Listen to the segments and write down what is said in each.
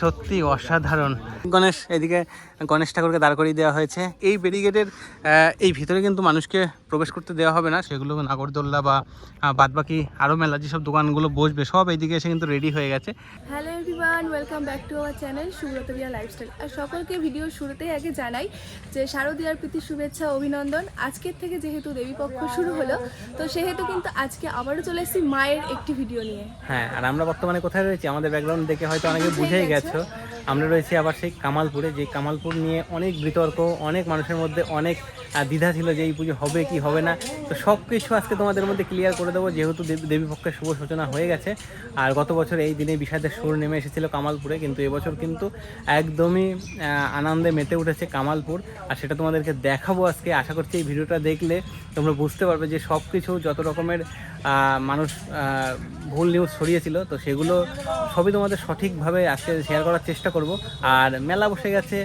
সত্যি অসাধারণ। গণেশ এদিকে গণেশ ঠাকুরকে দাঁড় করিয়ে দেওয়া হয়েছে। এই ব্যারিগেডের এই ভিতরে কিন্তু মানুষকে প্রবেশ করতে দেওয়া হবে না। সেগুলো নাগরদোল্লা বা বাদবাকি আরও মেলা যেসব দোকানগুলো বসবে সব এইদিকে এসে কিন্তু রেডি হয়ে গেছে। Hello everyone welcome back to our channel Subrataria lifestyle আর সকলকে ভিডিও শুরুতেই আগে জানাই যে শারদীয়ার প্রীতি শুভেচ্ছা অভিনন্দন। আজকের থেকে যেহেতু দেবীপক্ষ শুরু হলো তো সেহেতু কিন্তু আজকে আবারও চলে এসেছি মায়ের একটি ভিডিও নিয়ে। হ্যাঁ আর আমরা বর্তমানে কোথায় রয়েছি? আমাদের ব্যাকগ্রাউন্ড দেখে হয়তো অনেকে বুঝেই গেছো। গেছো আমরা রয়েছি আবার সেই কামালপুরে, যে কামালপুর নিয়ে অনেক বিতর্ক, অনেক মানুষের মধ্যে অনেক দ্বিধা ছিল যে এই পুজো হবে কি হবে না। তো সব কিছু আজকে তোমাদের মধ্যে ক্লিয়ার করে দেবো, যেহেতু দেবী, দেবীপক্ষের শুভ সূচনা হয়ে গেছে। আর গত বছর এই দিনে বিষাদের সুর নেমে এসেছিল কামালপুরে, কিন্তু এবছর কিন্তু একদমই আনন্দে মেতে উঠেছে কামালপুর। আর সেটা তোমাদেরকে দেখাবো আজকে। আশা করছি এই ভিডিওটা দেখলে তোমরা বুঝতে পারবে যে সব কিছু যত রকমের মানুষ ভুল নিউজ ছড়িয়েছিল, তো সেগুলো সবই তোমাদের সঠিকভাবে আজকে শেয়ার করার চেষ্টা করব। আর মেলা বসে গেছে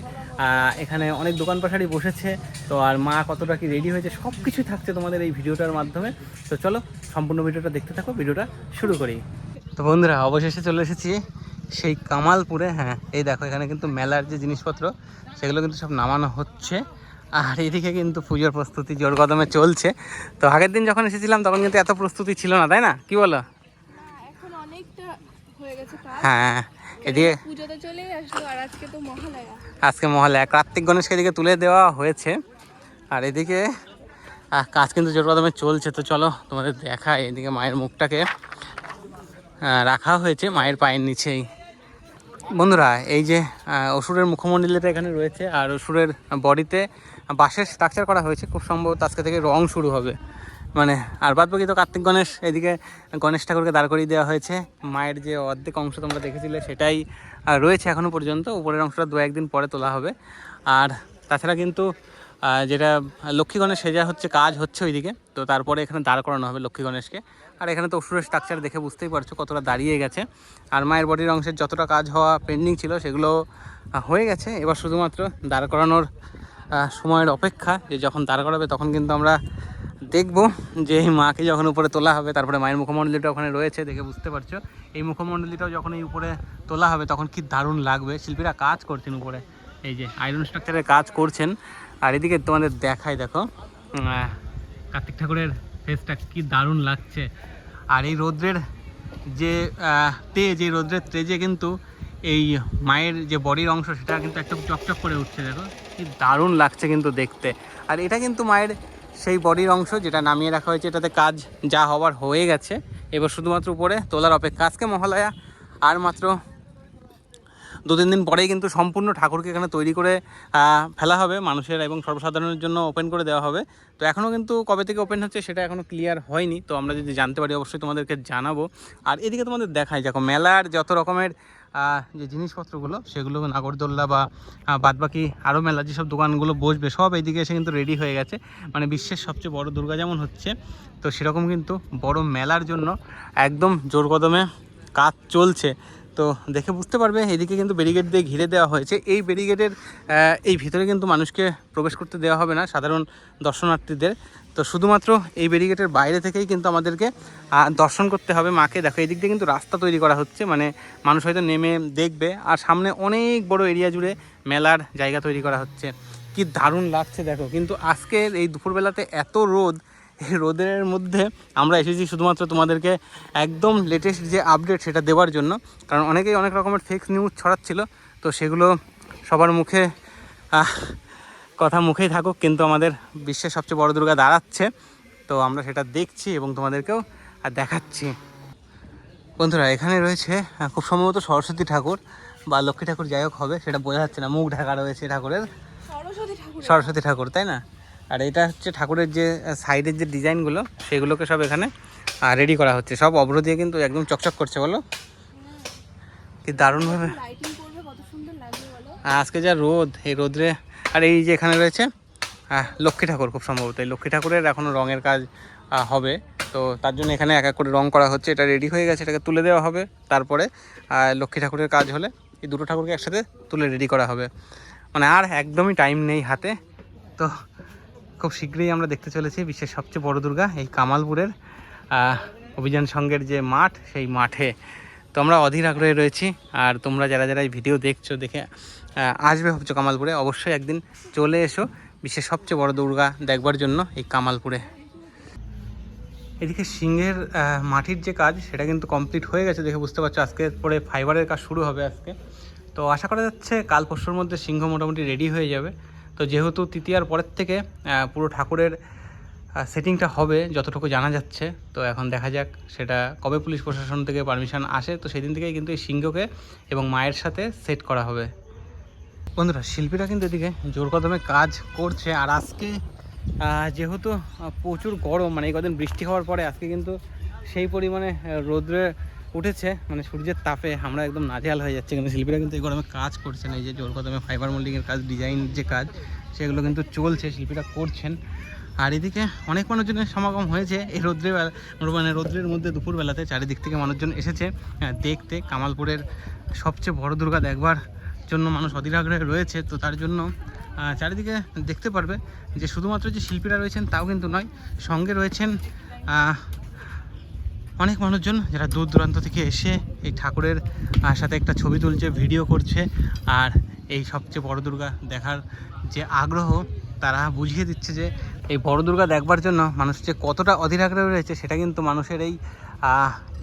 এখানে অনেক দোকান পাশারি বসেছে, তো আর মা কতটা কি রেডি হয়েছে সব কিছুই থাকছে তোমাদের এই ভিডিওটার মাধ্যমে। তো চলো, সম্পূর্ণ ভিডিওটা দেখতে থাকো, ভিডিওটা শুরু করি। তো বন্ধুরা, অবশেষে চলে এসেছি সেই কামালপুরে হ্যাঁ এই দেখো এখানে কিন্তু মেলার যে জিনিসপত্র, সেগুলো কিন্তু সব নামানো হচ্ছে। আর এদিকে কিন্তু পুজোর প্রস্তুতি জোর কদমে চলছে। তো আগের দিন যখন এসেছিলাম তখন কিন্তু এত প্রস্তুতি ছিল না তাই না? কি বলো? হয়ে হ্যাঁ এদিকে আজকে মহালয়া। কার্তিক গণেশকে এদিকে তুলে দেওয়া হয়েছে। আর এদিকে কাজ কিন্তু জোর কদমে চলছে। তো চলো তোমাদের দেখায় এদিকে মায়ের মুখটাকে। রাখা হয়েছে মায়ের পায়ের নিচেই। বন্ধুরা এই যে অসুরের মুখমণ্ডলীটা এখানে রয়েছে আর অসুরের বডিতে বাঁশের স্ট্রাকচার করা হয়েছে, খুব সম্ভবত আজকে থেকে রং শুরু হবে। মানে আর বাদ বাকি তো কার্তিক গণেশ, এদিকে গণেশ ঠাকুরকে দাঁড় করিয়ে দেওয়া হয়েছে। মায়ের যে অর্ধেক অংশ তোমরা দেখেছিলে সেটাই রয়েছে এখনও পর্যন্ত। উপরের অংশটা দু একদিন পরে তোলা হবে। আর তাছাড়া কিন্তু যেটা লক্ষ্মী গণেশ সেজা হচ্ছে, কাজ হচ্ছে ওইদিকে। তো তারপরে এখানে দাঁড় করানো হবে লক্ষ্মী গণেশকে। আর এখানে তো অসুরের স্ট্রাকচার দেখে বুঝতেই পারছ কতটা দাঁড়িয়ে গেছে। আর মায়ের বডির অংশের যতটা কাজ হওয়া পেন্ডিং ছিল সেগুলো হয়ে গেছে। এবার শুধুমাত্র দাঁড় করানোর সময়ের অপেক্ষা, যে যখন দাঁড় করাবে তখন কিন্তু আমরা দেখব যে এই মাকে যখন উপরে তোলা হবে, তারপরে মায়ের মুখমণ্ডলীটা ওখানে রয়েছে, দেখে বুঝতে পারছ। এই মুখমণ্ডলীটাও যখন এই উপরে তোলা হবে তখন কি দারুণ লাগবে। শিল্পীরা কাজ করছেন উপরে, এই যে আয়রন স্ট্রাকচারের কাজ করছেন। আর এদিকে তোমাদের দেখাই, দেখো কার্তিক ঠাকুরের ফেসটা কি দারুণ লাগছে। আর এই রৌদ্রের যে তেজ, এই রৌদ্রের তেজে কিন্তু এই মায়ের যে বডির অংশ, সেটা কিন্তু একটু চকচক করে উঠছে, দেখো। কি দারুণ লাগছে কিন্তু দেখতে। আর এটা কিন্তু মায়ের সেই বডির অংশ যেটা নামিয়ে রাখা হয়েছে, এটাতে কাজ যা হওয়ার হয়ে গেছে। এবার শুধুমাত্র উপরে তোলার অপেক্ষা। আজকে মহালয়া, আর মাত্র দু তিন দিন পরেই কিন্তু সম্পূর্ণ ঠাকুরকে এখানে তৈরি করে ফেলা হবে। মানুষের এবং সর্বসাধারণের জন্য ওপেন করে দেওয়া হবে। তো এখনও কিন্তু কবে থেকে ওপেন হচ্ছে সেটা এখনও ক্লিয়ার হয়নি। তো আমরা যদি জানতে পারি, অবশ্যই তোমাদেরকে জানাব। আর এদিকে তোমাদের দেখাই, দেখো মেলার যত রকমের যে জিনিসপত্রগুলো, সেগুলো নাগরদোল্লা বা বাদবাকি আরও মেলা যেসব দোকানগুলো বসবে, সব এইদিকে এসে কিন্তু রেডি হয়ে গেছে। মানে বিশ্বের সবচেয়ে বড় দুর্গা যেমন হচ্ছে, তো সেরকম কিন্তু বড় মেলার জন্য একদম জোর কদমে কাজ চলছে। তো দেখে বুঝতে পারবে, এদিকে কিন্তু ব্যারিগেড দিয়ে ঘিরে দেওয়া হয়েছে। এই ব্যারিগেডের এই ভিতরে কিন্তু মানুষকে প্রবেশ করতে দেওয়া হবে না, সাধারণ দর্শনার্থীদের। তো শুধুমাত্র এই ব্যারিগেডের বাইরে থেকেই কিন্তু আমাদেরকে দর্শন করতে হবে মাকে। দেখো, এদিক দিয়ে কিন্তু রাস্তা তৈরি করা হচ্ছে মানে মানুষ হয়তো নেমে দেখবে। আর সামনে অনেক বড় এরিয়া জুড়ে মেলার জায়গা তৈরি করা হচ্ছে। কি দারুণ লাগছে, দেখো। কিন্তু আজকের এই দুপুরবেলাতে এত রোদ এই রোদের মধ্যে আমরা এসেছি শুধুমাত্র তোমাদেরকে একদম লেটেস্ট যে আপডেট সেটা দেওয়ার জন্য। কারণ অনেকেই অনেক রকমের ফেক নিউজ ছড়াচ্ছিল তো সেগুলো সবার মুখে কথা মুখেই থাকুক কিন্তু আমাদের বিশ্বের সবচেয়ে বড় দুর্গা দাঁড়াচ্ছে। তো আমরা সেটা দেখছি এবং তোমাদেরকেও আর দেখাচ্ছি। বন্ধুরা এখানে রয়েছে খুব সম্ভবত সরস্বতী ঠাকুর বা লক্ষ্মী ঠাকুর যাই হোক হবে সেটা বোঝা যাচ্ছে না। মুখ ঢাকা রয়েছে ঠাকুরের। সরস্বতী ঠাকুর তাই না? আর এটা হচ্ছে ঠাকুরের যে সাইডের যে ডিজাইনগুলো, সেগুলোকে সব এখানে রেডি করা হচ্ছে। সব অভ্র দিয়ে কিন্তু একদম চকচক করছে, বলো? কি দারুণভাবে। আজকে যা রোদ, এই রোদ্রে, আর এই যে এখানে রয়েছে লক্ষ্মী ঠাকুর খুব সম্ভবত। এই লক্ষ্মী ঠাকুরের এখনও রঙের কাজ হবে। তো তার জন্য এখানে এক এক করে রং করা হচ্ছে। এটা রেডি হয়ে গেছে, এটাকে তুলে দেওয়া হবে। তারপরে লক্ষ্মী ঠাকুরের কাজ হলে এই দুটো ঠাকুরকে একসাথে তুলে রেডি করা হবে। মানে আর একদমই টাইম নেই হাতে। তো খুব শীঘ্রই আমরা দেখতে চলেছি বিশ্বের সবচেয়ে বড় দুর্গা, এই কামালপুরের অভিযান সংঘের যে মাঠ, সেই মাঠে। তো আমরা অধীর আগ্রহে রয়েছি, আর তোমরা যারা যারা এই ভিডিও দেখছ, দেখে আসবে ভাবছ কামালপুরে, অবশ্যই একদিন চলে এসো বিশ্বের সবচেয়ে বড় দুর্গা দেখবার জন্য এই কামালপুরে। এদিকে সিংহের মাটির যে কাজ, সেটা কিন্তু কমপ্লিট হয়ে গেছে দেখে বুঝতে পারছ। আজকে পরে ফাইবারের কাজ শুরু হবে আজকে। তো আশা করা যাচ্ছে কাল পরশুর মধ্যে সিংহ মোটামুটি রেডি হয়ে যাবে। তো যেহেতু তৃতীয়ার পরের থেকে পুরো ঠাকুরের সেটিংটা হবে যতটুকু জানা যাচ্ছে, তো এখন দেখা যাক সেটা কবে পুলিশ প্রশাসন থেকে পারমিশন আসে। তো সেদিন থেকেই কিন্তু এই সিংহকে এবং মায়ের সাথে সেট করা হবে। বন্ধুরা, শিল্পীরা কিন্তু এদিকে জোর কদমে কাজ করছে। আর আজকে যেহেতু প্রচুর গরম মানে এই কদিন বৃষ্টি হওয়ার পরে আজকে কিন্তু সেই পরিমাণে রোদ্রে উঠেছে মানে সূর্যের তাপে আমরা একদম নাজেহাল হয়ে যাচ্ছে। কিন্তু শিল্পীরা কিন্তু এই গরমে কাজ করছেন এই যে জোর কদমে ফাইবার মোল্ডিংয়ের কাজ ডিজাইন যে কাজ, সেগুলো কিন্তু চলছে, শিল্পীরা করছেন। আর এদিকে অনেক মানুষজনের সমাগম হয়েছে, এই রৌদ্রে মানে রৌদ্রের মধ্যে দুপুরবেলাতে চারিদিক থেকে মানুষজন এসেছে। দেখতে কামালপুরের সবচেয়ে বড় দুর্গা দেখবার জন্য মানুষ অধীর আগ্রহে রয়েছে, তো তার জন্য চারিদিকে দেখতে পারবে যে শুধুমাত্র যে শিল্পীরা রয়েছেন তাও কিন্তু নয়, সঙ্গে রয়েছেন অনেক মানুষজন যারা দূর দূরান্ত থেকে এসে এই ঠাকুরের সাথে একটা ছবি তুলছে ভিডিও করছে। আর এই সবচেয়ে বড় দুর্গা দেখার যে আগ্রহ তারা বুঝিয়ে দিচ্ছে যে এই বড় দুর্গা দেখবার জন্য মানুষ যে কতটা অধীর আগ্রহ রয়েছে সেটা কিন্তু মানুষের এই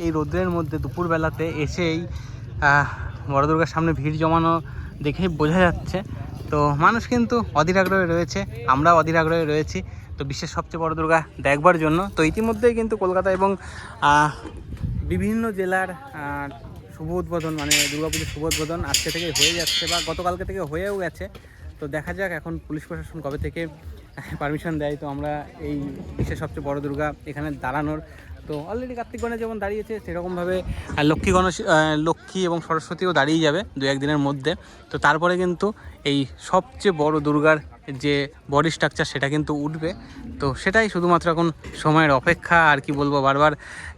এই রোদ্রের মধ্যে দুপুরবেলাতে এসেই আহ, বড় দুর্গার সামনে ভিড় জমানো দেখেই বোঝা যাচ্ছে। তো মানুষ কিন্তু অধীর আগ্রহে রয়েছে আমরা অধীর আগ্রহে রয়েছি। তো বিশ্বের সবচেয়ে বড় দুর্গা দেখবার জন্য। তো ইতিমধ্যেই কিন্তু কলকাতা এবং বিভিন্ন জেলার শুভ উদ্বোধন মানে দুর্গাপুজোর শুভ উদ্বোধন আজকে থেকে হয়ে যাচ্ছে বা গতকালকে থেকে হয়েও গেছে। তো দেখা যাক এখন পুলিশ প্রশাসন কবে থেকে পারমিশন দেয়। তো আমরা এই বিশ্বের সবচেয়ে বড় দুর্গা এখানে দাঁড়ানোর, তো অলরেডি কার্তিক গণেশ যেমন দাঁড়িয়েছে, সেরকমভাবে লক্ষ্মী গণেশ লক্ষ্মী এবং সরস্বতীও দাঁড়িয়ে যাবে দু একদিনের মধ্যে। তো তারপরে কিন্তু এই সবচেয়ে বড় দুর্গার যে বডি স্ট্রাকচার সেটা কিন্তু উঠবে। তো সেটাই শুধুমাত্র এখন সময়ের অপেক্ষা আর কি বলব, বারবার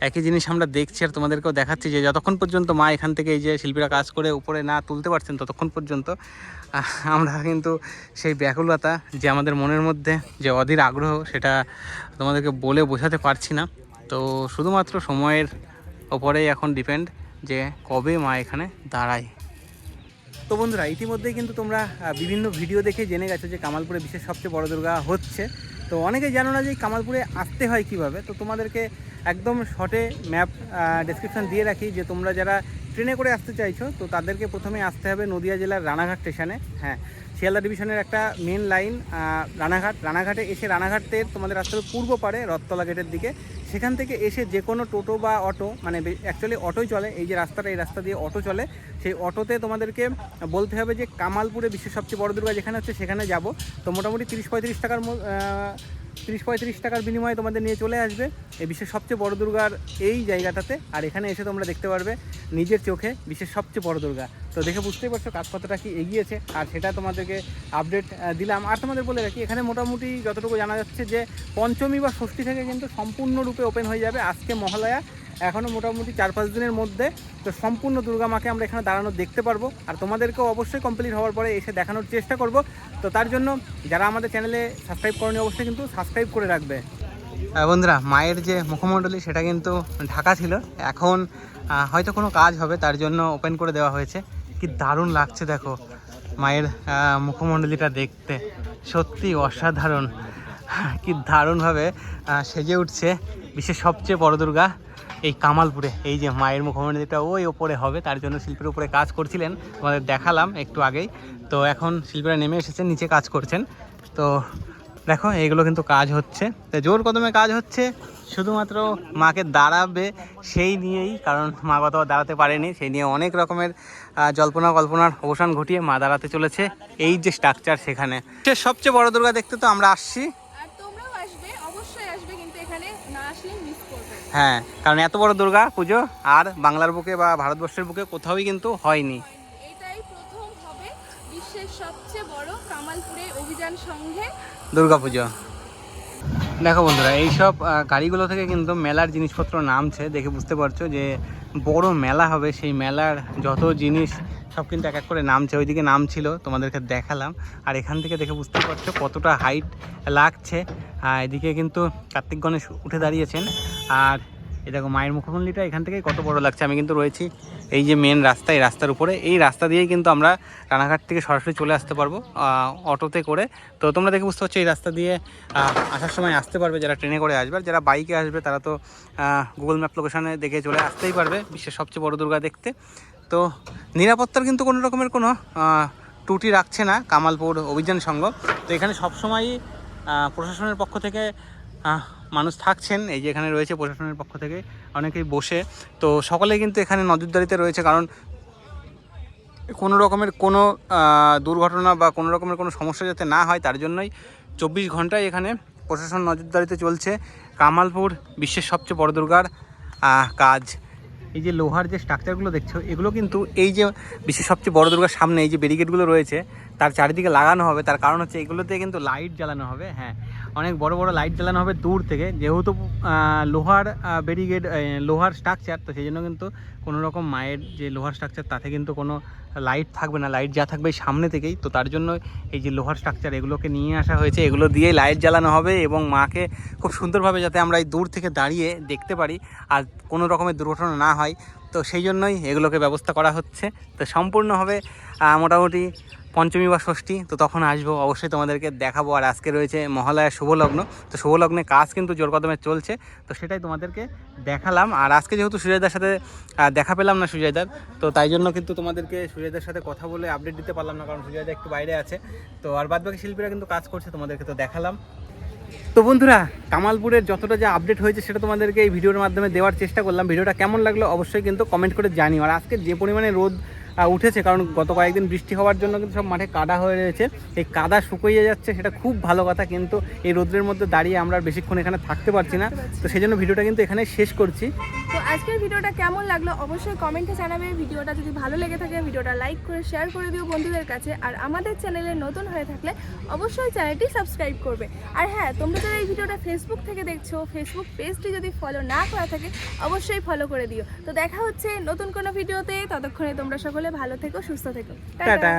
একই জিনিস আমরা দেখছি আর তোমাদেরকেও দেখাচ্ছি যে যতক্ষণ পর্যন্ত মা এখান থেকে এই যে শিল্পীরা কাজ করে উপরে না তুলতে পারছেন ততক্ষণ পর্যন্ত আমরা কিন্তু সেই ব্যাকুলতা যে আমাদের মনের মধ্যে যে অধীর আগ্রহ সেটা তোমাদেরকে বলে বোঝাতে পারছি না। তো শুধুমাত্র সময়ের ওপরেই এখন ডিপেন্ড যে কবে মা এখানে দাঁড়ায়। তো বন্ধুরা, ইতিমধ্যেই কিন্তু তোমরা বিভিন্ন ভিডিও দেখে জেনে গেছো যে কামালপুরে বিশ্বের সবচেয়ে বড় দুর্গা হচ্ছে। তো অনেকে জানো না যে কামালপুরে আসতে হয় কীভাবে? তো তোমাদেরকে একদম শর্টে ম্যাপ ডেসক্রিপশন দিয়ে রাখি যে তোমরা যারা ট্রেনে করে আসতে চাইছো, তো তাদেরকে প্রথমে আসতে হবে নদিয়া জেলার রানাঘাট স্টেশনে। হ্যাঁ শিয়ালদা ডিভিশনের একটা মেন লাইন রানাঘাট। রানাঘাটে এসে রানাঘাটের তোমাদের রাস্তার পূর্ব পারে, রথতলা গেটের দিকে। সেখান থেকে এসে যে কোনো টোটো বা অটো মানে অ্যাকচুয়ালি অটোই চলে। এই যে রাস্তাটা, এই রাস্তা দিয়ে অটো চলে। সেই অটোতে তোমাদেরকে বলতে হবে যে কামালপুরে বিশ্বের সবচেয়ে বড় দুর্গা, যেখানে হচ্ছে সেখানে যাব। তো মোটামুটি তিরিশ পঁয়ত্রিশ টাকার তিরিশ পঁয়ত্রিশ টাকার বিনিময়ে তোমাদের নিয়ে চলে আসবে এই বিশ্বের সবচেয়ে বড় দুর্গার এই জায়গাটাতে। আর এখানে এসে তোমরা দেখতে পারবে নিজের চোখে বিশ্বের সবচেয়ে বড় দুর্গা। তো দেখে বুঝতেই পারছ কাজ কতটা কি এগিয়েছে, আর সেটা তোমাদেরকে আপডেট দিলাম। আর তোমাদের বলে রাখি, এখানে মোটামুটি যতটুকু জানা যাচ্ছে যে পঞ্চমী বা ষষ্ঠী থেকে কিন্তু সম্পূর্ণরূপে ওপেন হয়ে যাবে আজকে মহালয়া। এখনও মোটামুটি চার পাঁচ দিনের মধ্যে তো সম্পূর্ণ দুর্গা মাকে আমরা এখানে দাঁড়ানো দেখতে পারব। আর তোমাদেরকেও অবশ্যই কমপ্লিট হওয়ার পরে এসে দেখানোর চেষ্টা করব। তো তার জন্য যারা আমাদের চ্যানেলে সাবস্ক্রাইব করেনি অবশ্যই কিন্তু সাবস্ক্রাইব করে রাখবে। বন্ধুরা, মায়ের যে মুখমণ্ডলী সেটা কিন্তু ঢাকা ছিল। এখন হয়তো কোনো কাজ হবে, তার জন্য ওপেন করে দেওয়া হয়েছে। কি দারুণ লাগছে দেখো মায়ের মুখমণ্ডলীটা দেখতে। সত্যি অসাধারণ। কি দারুণভাবে সেজে উঠছে। বিশ্বের সবচেয়ে বড় দুর্গা। এই কামালপুরে, এই যে মায়ের মুখমণ্ডলীটা ওই ওপরে হবে, তার জন্য শিল্পীর উপরে কাজ করছিলেন, তোমাদের দেখালাম একটু আগেই। তো এখন শিল্পীরা নেমে এসেছেন নিচে কাজ করছেন। তো দেখো, এইগুলো কিন্তু কাজ হচ্ছে। তো জোর কদমে কাজ হচ্ছে, শুধুমাত্র মাকে দাঁড়াবে সেই নিয়েই, কারণ মা কত দাঁড়াতে পারেনি, সেই নিয়ে অনেক রকমের জল্পনা কল্পনার অবসান ঘটিয়ে মা দাঁড়াতে চলেছে। এই যে স্ট্রাকচার সেখানে। সবচেয়ে বড় দুর্গা দেখতে তো আমরা আসছি আর তোমরাও আসবে অবশ্যই আসবে কিন্তু এখানে না আসলে মিস করবে হ্যাঁ কারণ এত বড় দুর্গা পুজো আর বাংলার বুকে বা ভারতবর্ষের বুকে কোথাওই কিন্তু হয়নি। এটাই প্রথম হবে বিশ্বের সবচেয়ে বড় কামালপুরে অভিযান সংঘে দুর্গা পুজো। দেখো বন্ধুরা এইসব গাড়িগুলো থেকে কিন্তু মেলার জিনিসপত্র নামছে। দেখে বুঝতে পারছ যে বড় মেলা হবে। সেই মেলার যত জিনিস সব কিন্তু এক এক করে নামছে, ওইদিকে নাম ছিল তোমাদেরকে দেখালাম। আর এখান থেকে দেখে বুঝতে পারছ কতটা হাইট লাগছে। এদিকে কিন্তু কার্তিক গণেশ উঠে দাঁড়িয়েছেন। আর এই দেখো মায়ের মুখমন্দিরটা এখান থেকেই কত বড় লাগছে, আমি কিন্তু রয়েছি এই যে মেন রাস্তা, এই রাস্তার উপরে। এই রাস্তা দিয়েই কিন্তু আমরা রানাঘাট থেকে সরাসরি চলে আসতে পারব অটোতে করে। তো তোমরা দেখে বুঝতে পারছ এই রাস্তা দিয়ে আসার সময় আসতে পারবে যারা ট্রেনে করে আসবে। যারা বাইকে আসবে তারা তো গুগল ম্যাপ লোকেশনে দেখে চলে আসতেই পারবে বিশ্বের সবচেয়ে বড় দুর্গা দেখতে। তো নিরাপত্তার কিন্তু কোনো রকমের কোনো ত্রুটি রাখছে না কামালপুর অভিযান সংঘ। তো এখানে সবসময়ই প্রশাসনের পক্ষ থেকে মানুষ থাকছেন। এই যে এখানে রয়েছে প্রশাসনের পক্ষ থেকে অনেকেই বসে। তো সকলেই কিন্তু এখানে নজরদারিতে রয়েছে কারণ কোনো রকমের কোনো দুর্ঘটনা বা কোনো রকমের কোনো সমস্যা যাতে না হয় তার জন্যই চব্বিশ ঘন্টায় এখানে প্রশাসন নজরদারিতে চলছে। কামালপুর বিশ্বের সবচেয়ে বড় দুর্গার কাজ। এই যে লোহার যে স্ট্রাকচারগুলো দেখছ, এগুলো কিন্তু এই যে বিশ্বের সবচেয়ে বড় দুর্গার সামনে এই যে ব্যারিকেডগুলো রয়েছে, তার চারিদিকে লাগানো হবে। তার কারণ হচ্ছে এগুলোতে কিন্তু লাইট জ্বালানো হবে হ্যাঁ। অনেক বড় বড় লাইট জ্বালানো হবে দূর থেকে। যেহেতু লোহার ব্যারিকেড লোহার স্ট্রাকচার তো সেই জন্য কিন্তু কোনো রকম মায়ের যে লোহার স্ট্রাকচার তাতে কিন্তু কোনো লাইট থাকবে না লাইট যা থাকবে সামনে থেকেই। তো তার জন্য এই যে লোহার স্ট্রাকচার এগুলোকে নিয়ে আসা হয়েছে। এগুলো দিয়েই লাইট জ্বালানো হবে এবং মাকে খুব সুন্দরভাবে যাতে আমরা এই দূর থেকে দাঁড়িয়ে দেখতে পারি আর কোনো রকমের দুর্ঘটনা না হয়। তো সেই জন্যই এগুলোকে ব্যবস্থা করা হচ্ছে। তো সম্পূর্ণ হবে মোটামুটি পঞ্চমী বা ষষ্ঠী। তো তখন আসব, অবশ্যই তোমাদেরকে দেখাবো। আর আজকে রয়েছে মহালয়া শুভলগ্ন। তো শুভলগ্নে কাজ কিন্তু জোর কদমে চলছে। তো সেটাই তোমাদেরকে দেখালাম। আর আজকে যেহেতু সুজয়দার সাথে দেখা পেলাম না সুজয়দার তো তাই জন্য কিন্তু তোমাদেরকে সুজয়দার সাথে কথা বলে আপডেট দিতে পারলাম না, কারণ সুজয়দা একটু বাইরে আছে। তো আর বাদবাকি শিল্পীরা কিন্তু কাজ করছে, তোমাদেরকে তো দেখালাম। তো বন্ধুরা, কামালপুরের যতটা যা আপডেট হয়েছে সেটা তোমাদেরকে এই ভিডিওর মাধ্যমে দেওয়ার চেষ্টা করলাম। ভিডিওটা কেমন লাগল অবশ্যই কিন্তু কমেন্ট করে জানিও। আর আজকে যে পরিমাণে রোদ উঠেছে, কারণ গত কয়েকদিন বৃষ্টি হওয়ার জন্য কিন্তু সব মাঠে কাদা হয়ে রয়েছে। এই কাদা শুকিয়ে যাচ্ছে, সেটা খুব ভালো কথা, কিন্তু এই রোদ্রের মধ্যে দাঁড়িয়ে আমরা বেশিক্ষণ এখানে থাকতে পারছি না। তো সেই জন্য ভিডিওটা কিন্তু এখানে শেষ করছি। আজকের ভিডিওটা কেমন লাগল অবশ্যই কমেন্টে জানাবে। ভিডিওটা যদি ভালো লেগে থাকে, ভিডিওটা লাইক করে শেয়ার করে দিও বন্ধুদের কাছে। আর আমাদের চ্যানেলে নতুন হয়ে থাকলে অবশ্যই চ্যানেলটি সাবস্ক্রাইব করবে। আর হ্যাঁ তোমরা যারা এই ভিডিওটা ফেসবুক থেকে দেখছ ফেসবুক পেজটি যদি ফলো না করা থাকে, অবশ্যই ফলো করে দিও। তো দেখা হচ্ছে নতুন কোনো ভিডিওতে। ততক্ষণে তোমরা সকলে ভালো থেকো, সুস্থ থেকো। টাটা।